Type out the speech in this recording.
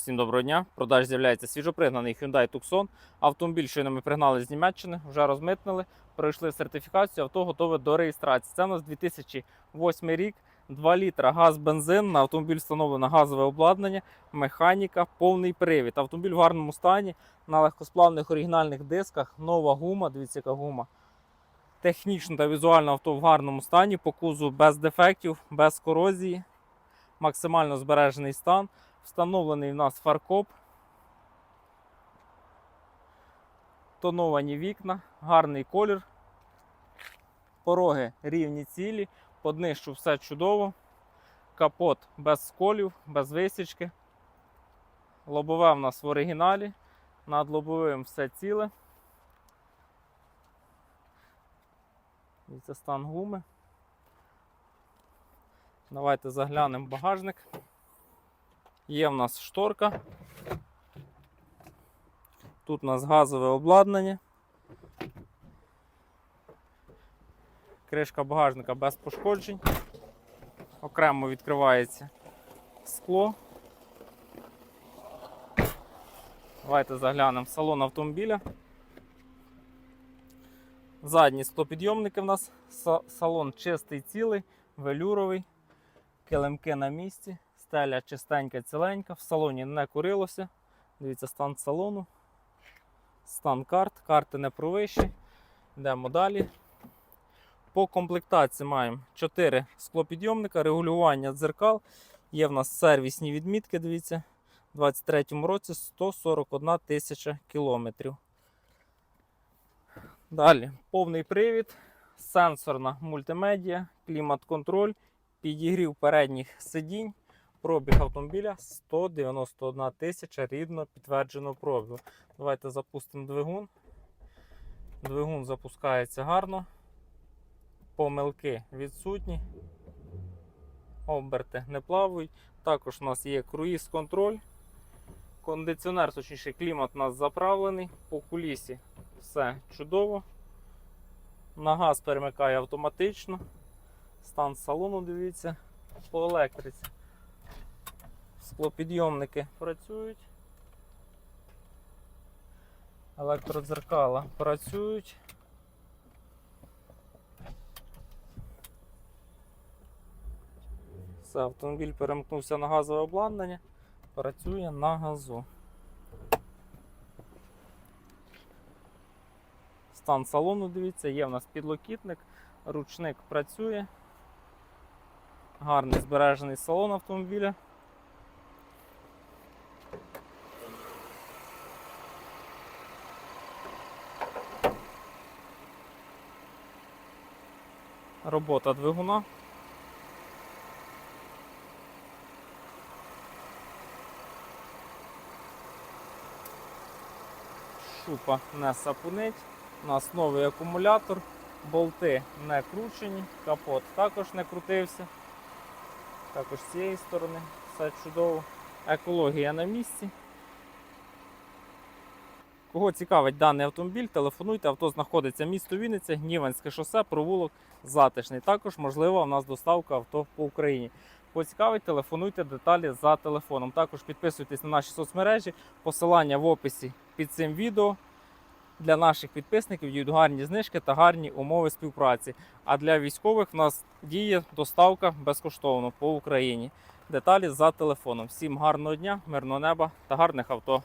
Всім доброго дня. Продаж з'являється свіжопригнаний Hyundai Tucson. Автомобіль, щойно ми пригнали з Німеччини, вже розмитнили, пройшли сертифікацію, авто готове до реєстрації. Це у нас 2008 рік, 2 літра газ, бензин. На автомобіль встановлено газове обладнання, механіка, повний привід. Автомобіль в гарному стані, на легкосплавних оригінальних дисках, нова гума. Дивіться, яка гума. Технічно та візуально авто в гарному стані, по кузу без дефектів, без корозії, максимально збережений стан. Встановлений в нас фаркоп. Тоновані вікна, гарний колір. Пороги рівні цілі, по днищу все чудово. Капот без сколів, без висічки. Лобове в нас в оригіналі. Над лобовим все ціле. І це стан гуми. Давайте заглянемо в багажник. Є в нас шторка. Тут у нас газове обладнання. Кришка багажника без пошкоджень. Окремо відкривається скло. Давайте заглянемо в салон автомобіля. Задні склопідйомники в нас. Салон чистий цілий, велюровий, килимки на місці. Стеля чистенька, ціленька, в салоні не курилося. Дивіться, стан салону. Стан карт, карти не провищі. Йдемо далі. По комплектації маємо 4 склопідйомника, регулювання дзеркал. Є в нас сервісні відмітки, дивіться. У 2023 році 141 тисяча кілометрів. Далі повний привід, сенсорна мультимедіа, клімат-контроль, підігрів передніх сидінь. Пробіг автомобіля 191 тисяча рідно підтвердженого пробігу. Давайте запустимо двигун. Двигун запускається гарно. Помилки відсутні. Оберти не плавають. Також у нас є круїз-контроль. Кондиціонер, точніше, клімат у нас заправлений. По кулісі все чудово. На газ перемикає автоматично. Стан салону, дивіться, по електриці. Склопідйомники працюють. Електродзеркала працюють. Все, автомобіль перемкнувся на газове обладнання, працює на газу. Стан салону, дивіться, є в нас підлокітник, ручник працює. Гарний збережений салон автомобіля. Робота двигуна. Шупа не сапунить. У нас новий акумулятор, болти не кручені, капот також не крутився. Також з цієї сторони все чудово. Екологія на місці. Кого цікавить даний автомобіль, телефонуйте. Авто знаходиться місто Вінниця, Гніванське шосе, провулок затишний. Також можлива у нас доставка авто по Україні. Поцікавить, телефонуйте деталі за телефоном. Також підписуйтесь на наші соцмережі, посилання в описі під цим відео. Для наших підписників діють гарні знижки та гарні умови співпраці. А для військових в нас діє доставка безкоштовно по Україні. Деталі за телефоном. Всім гарного дня, мирного неба та гарних авто.